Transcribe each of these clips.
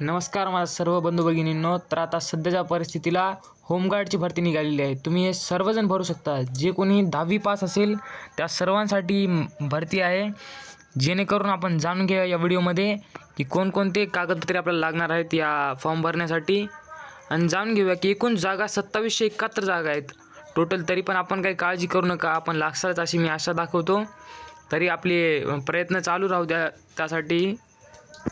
नमस्कार माझ्या सर्व बंधू भगिनींनो तर आता सध्याच्या परिस्थितीला होमगार्डची भरती निघालेली आहे. तुम्ही हे सर्वजण भरू शकता. जे कोणी दहावी पास असेल त्या सर्वांसाठी भरती आहे. जेणेकरून आपण जाणून घेऊया या व्हिडिओमध्ये की कोणकोणते कागदपत्रे आपल्याला लागणार आहेत या फॉर्म भरण्यासाठी. आणि जाणून घेऊया की एकूण जागा सत्तावीसशे एकाहत्तर जागा आहेत. टोटल तरी पण आपण काही काळजी करू नका. आपण लागसारच अशी मी आशा दाखवतो. तरी आपले प्रयत्न चालू राहू द्या त्यासाठी.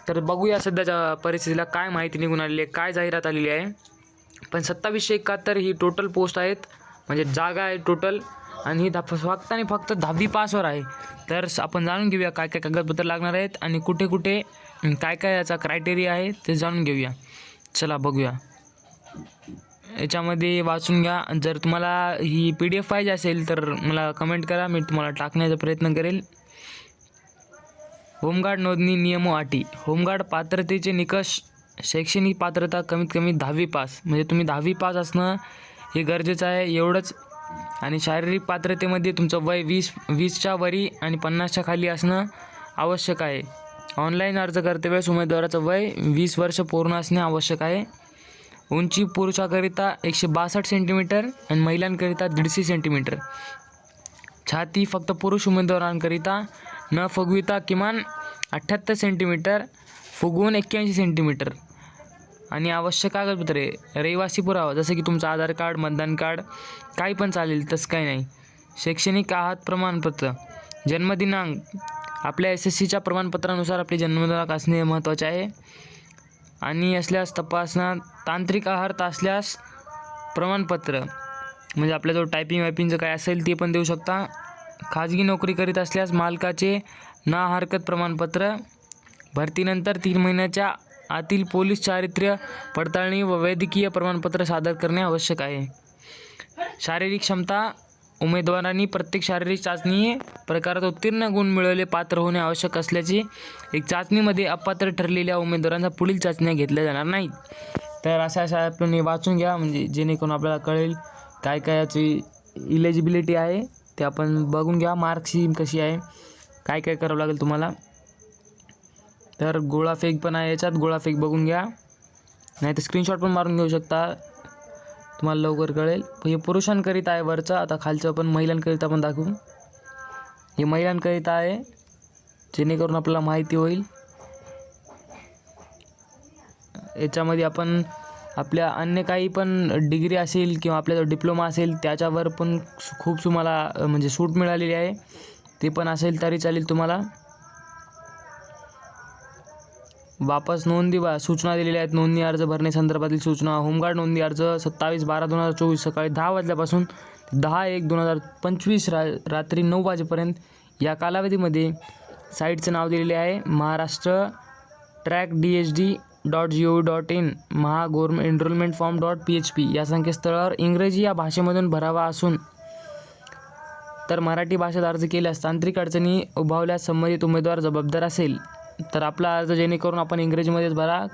तर बघूया सध्याच्या परिस्थितीला काय माहिती निघून आलेली आहे काय जाहिरात आलेली आहे. पण सत्तावीसशे एकाहत्तर ही टोटल पोस्ट आहेत. म्हणजे जागा आहे टोटल आणि ही दा फक्त आणि फक्त दहावी पासवर आहे. तर आपण जाणून घेऊया काय काय कागदपत्र लागणार आहेत आणि कुठे कुठे काय काय याचा क्रायटेरिया आहे ते जाणून घेऊया. चला बघूया. याच्यामध्ये वाचून घ्या. जर तुम्हाला ही पी डी एफ पाहिजे असेल तर मला कमेंट करा. मी तुम्हाला टाकण्याचा प्रयत्न करेल. होमगार्ड नोंदणी नियम अटी होमगार्ड पात्रतेचे निकष शैक्षणिक पात्रता कमीत कमी दहावी पास. म्हणजे तुम्ही दहावी पास असणं हे गरजेचं आहे. एवढंच. आणि शारीरिक पात्रतेमध्ये तुमचं वय वीस वीसच्या वरी आणि पन्नासच्या खाली असणं आवश्यक आहे. ऑनलाईन अर्ज करतेवेळेस उमेदवाराचं वय वीस वर्ष पूर्ण असणे आवश्यक आहे. उंची पुरुषाकरिता एकशे बासष्ट सेंटीमीटर आणि महिलांकरिता दीडशे सेंटीमीटर. छाती फक्त पुरुष उमेदवारांकरिता न फुगविता किमान अठ्ठ्याहत्तर सेंटीमीटर फुगवून एक्क्याऐंशी सेंटीमीटर आणि आवश्यक कागदपत्रे रहिवासी पुरावा जसं की तुमचं आधार कार्ड मतदान कार्ड काही पण चालेल तसं काही नाही. शैक्षणिक आहात प्रमाणपत्र जन्मदिनांक आपल्या एस एस सीच्या प्रमाणपत्रानुसार आपले जन्मदिनांक असणे महत्त्वाचे आहे. आणि असल्यास तपासणा तांत्रिक आहार असल्यास प्रमाणपत्र म्हणजे आपल्याजवळ टायपिंग वायपिंगचं काय असेल ते पण देऊ शकता. खाजगी नोकरी करीत असल्यास मालकाचे ना हरकत प्रमाणपत्र भरतीनंतर तीन महिन्याच्या आतील पोलीस चारित्र्य पडताळणी व वैद्यकीय प्रमाणपत्र सादर करणे आवश्यक आहे. शारीरिक क्षमता उमेदवारांनी प्रत्येक शारीरिक चाचणी प्रकारात उत्तीर्ण गुण मिळवले पात्र होणे आवश्यक असल्याची एक चाचणीमध्ये अपात्र ठरलेल्या उमेदवारांचा पुढील चाचण्या घेतल्या जाणार नाहीत. तर अशा अशा आपण वाचून घ्या म्हणजे जेणेकरून आपल्याला कळेल काय काय याची इलिजिबिलिटी आहे. ते आपण बघून घ्या मार्कशीट कशी आहे काय काय करावं लागेल तुम्हाला. तर गोळाफेक पण आहे याच्यात गोळाफेक बघून घ्या. नाही तर स्क्रीनशॉट पण मारून घेऊ शकता. तुम्हाला लवकर कळेल. हे पुरुषांकरिता आहे वरचं आता खालचं पण महिलांकरिता पण दाखवू. हे महिलांकरिता आहे जेणेकरून आपल्याला माहिती होईल. याच्यामध्ये आपण आपल्या अन्य काही पण डिग्री असेल किंवा आपल्याजवळ डिप्लोमा असेल त्याच्यावर पण खूप तुम्हाला म्हणजे सूट मिळालेली आहे. ते पण असेल तरी चालेल तुम्हाला. वापस नोंदी बा सूचना दिलेल्या आहेत. नोंदणी अर्ज भरणे संदर्भातील सूचना. होमगार्ड नोंदणी अर्ज सत्तावीस बारा दोन हजार चोवीस सकाळी दहा वाजल्यापासून दहा एक दोन हजार पंचवीस रा रात्री नऊ वाजेपर्यंत या कालावधीमध्ये साईटचं नाव दिलेले आहे. Maharashtra track D H D dot G O dot in Maha government enrollment form dot P H P या संकेतस्थळावर इंग्रजी या भाषेमधून भरावा असून तर मराठी भाषेत अर्ज केल्यास तांत्रिक अडचणी उभावल्यास संबंधित उमेदवार जबाबदार असेल. तर आपला अर्ज जेणेकरून आपण इंग्रजीमध्येच भरा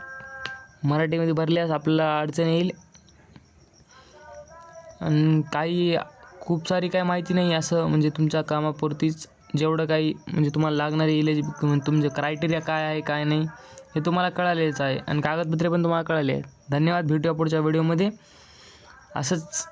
मराठीमध्ये भरल्यास आपल्याला अडचण येईल. आणि काही खूप सारी काही माहिती नाही असं म्हणजे तुमच्या कामापुरतीच जेवढं काही म्हणजे तुम्हाला लागणारी इलेजि तुमचं क्रायटेरिया काय आहे काय नाही. हे तुम्हाला कळालेच आहे. आणि कागदपत्रे पण तुम्हाला कळाले आहेत. धन्यवाद भेटूया पुढच्या व्हिडिओमध्ये. असंच